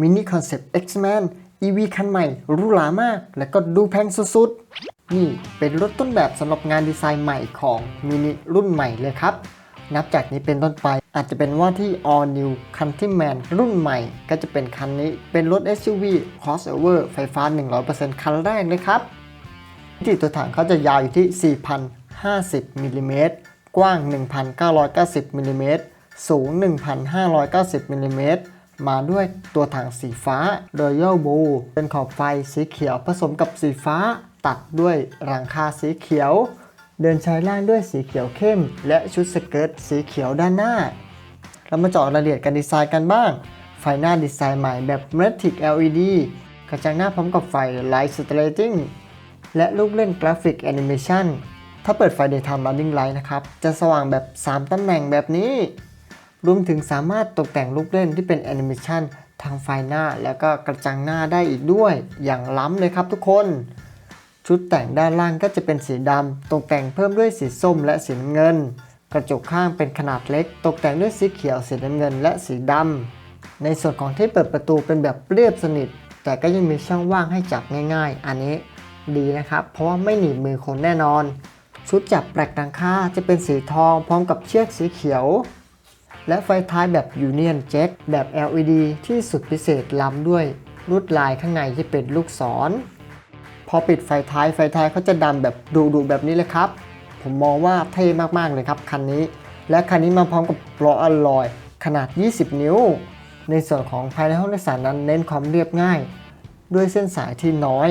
Mini Concept X-Man EV คันใหม่รูหรามาก และก็ดูแพงสุดๆ นี่เป็นรถต้นแบบสำหรับงานดีไซน์ใหม่ของ Mini รุ่นใหม่เลยครับ นับจากนี้เป็นต้นไปอาจจะเป็นว่าที่ All New Countryman รุ่นใหม่ ก็จะเป็นคันนี้เป็นรถ SUV crossover ไฟฟ้า 100%คันแรกเลยครับมิติตัวถังเขาจะยาวอยู่ที่ 4,050มิลลิเมตรกว้าง 1,990มิลลิเมตรสูง 1,590มิลลิเมตร มาด้วยตัวถังสีฟ้า Royal Blue เป็นขอบไฟสีเขียวผสมกับสีฟ้า ตัดด้วยรังคาสีเขียว เดินชายล่างด้วยสีเขียวเข้ม และชุดสเกิร์ตสีเขียวด้านหน้า เรามาเจาะรายละเอียดการดีไซน์กันบ้าง ไฟหน้าดีไซน์ใหม่แบบ Matic LED กระจังหน้าพร้อมกับไฟ Light Strating และลูกเล่นกราฟิกแอนิเมชันถ้าเปิดไฟ Daytime Running Light นะครับ จะสว่างแบบ 3 ตำแหน่งแบบนี้ รวมถึงสามารถตกแต่งลูกเล่นที่เป็นแอนิเมชันทางไฟหน้าแล้วก็กระจังหน้าได้อีกด้วย อย่างล้ำเลยครับทุกคน ชุดแต่งด้านล่างก็จะเป็นสีดำตกแต่งเพิ่มด้วยสีส้มและสีน้ำเงิน กระจกข้างเป็นขนาดเล็ก ตกแต่งด้วยสีเขียวสีน้ำเงิน และสีดำในส่วนของที่เปิดประตูเป็นแบบเรียบสนิท แต่ก็ยังมีช่องว่างให้จับง่าย ๆ อันนี้ดีนะครับ เพราะว่าไม่หนีบมือคนแน่นอน ชุดจับแปลกดังค่าจะเป็นสีทองพร้อมกับเชือกสีเขียว และไฟท้ายแบบ Union Jack แบบ LED ที่สุดพิเศษล้ำด้วยลวดลายข้างในที่เป็นลูกศร พอปิดไฟท้ายไฟท้ายเขาจะดำแบบดุๆแบบนี้เลยครับ ผมมองว่าเท่มากๆเลยครับคันนี้ และคันนี้มาพร้อมกับล้ออลลอยขนาด 20 นิ้ว ในส่วนของภายในห้องโดยสารนั้นเน้นความเรียบง่าย ด้วยเส้นสายที่น้อย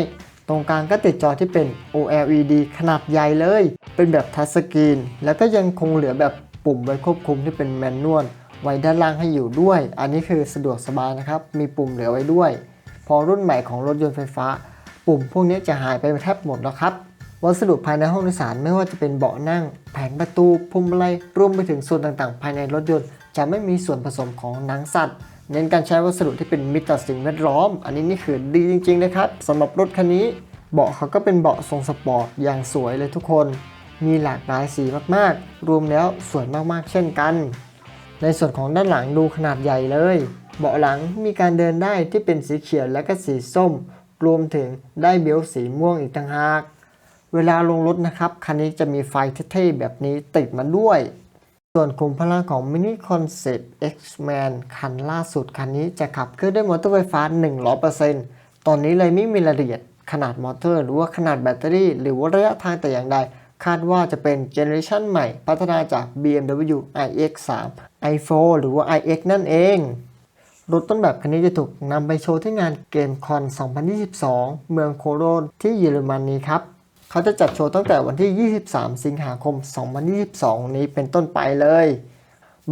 ตรงกลางก็ติดจอที่เป็น OLED ขนาดใหญ่เลย เป็นแบบทัชสกรีน แล้วก็ยังคงเหลือแบบ ปุ่มไว้ควบคุมที่เป็นแมนนวลไว้ด้านล่างให้อยู่ด้วย อันนี้คือสะดวกสบายนะครับ มีปุ่มเหลือไว้ด้วย พอรุ่นใหม่ของรถยนต์ไฟฟ้า ปุ่มพวกนี้จะหายไปแทบหมดแล้วครับ วัสดุภายในห้องโดยสารไม่ว่าจะเป็นเบาะนั่ง แผงประตูพวงมาลัยรวมไปถึงส่วนต่างๆ ภายในรถยนต์ จะไม่มีส่วนผสมของหนังสัตว์ เน้นการใช้วัสดุที่เป็นมิตรต่อสิ่งแวดล้อม อันนี้นี่คือดีจริงๆนะครับสำหรับรถคันนี้ เบาะเขาก็เป็นเบาะทรงสปอร์ตอย่างสวยเลยทุกคน มีหลากหลายสีมากๆ รวมแล้วสวยมากๆ เช่นกัน ในส่วนของด้านหลังดูขนาดใหญ่เลย เบาะหลังมีการเดินได้ที่เป็นสีเขียวและก็สีส้ม รวมถึงได้เบลสีม่วงอีกต่างหาก เวลาลงรถนะครับ คันนี้จะมีไฟเท่ๆแบบนี้ติดมาด้วย ส่วนขุมพลังของ Mini Concept X-Man คันล่าสุดคันนี้จะขับเคลื่อนด้วยมอเตอร์ไฟฟ้า 100%ตอนนี้เลยไม่มีรายละเอียดขนาดมอเตอร์ หรือว่าขนาดแบตเตอรี่ หรือว่าระยะทางแต่อย่างใด คาดว่าจะเป็นเจเนอเรชันใหม่พัฒนาจาก BMW iX3 i4 หรือว่า iX นั่นเอง รถต้นแบบคันนี้จะถูกนำไปโชว์ที่งานเกมคอน 2022 เมืองโคโลนที่เยอรมนีครับ เขาจะจัดโชว์ตั้งแต่วันที่ 23 สิงหาคม 2022 นี้เป็นต้นไปเลย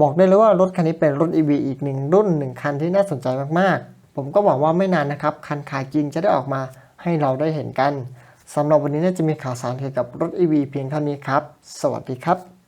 บอกได้เลยว่ารถคันนี้เป็นรถ EV อีกหนึ่งรุ่นหนึ่งคันที่น่าสนใจมากๆ ผมก็หวังว่าไม่นานนะครับ คันขายจริงจะได้ออกมาให้เราได้เห็นกัน สำหรับวันนี้น่าจะมีข่าวสารเกี่ยวกับรถ EV เพียงเท่านี้ครับ สวัสดีครับ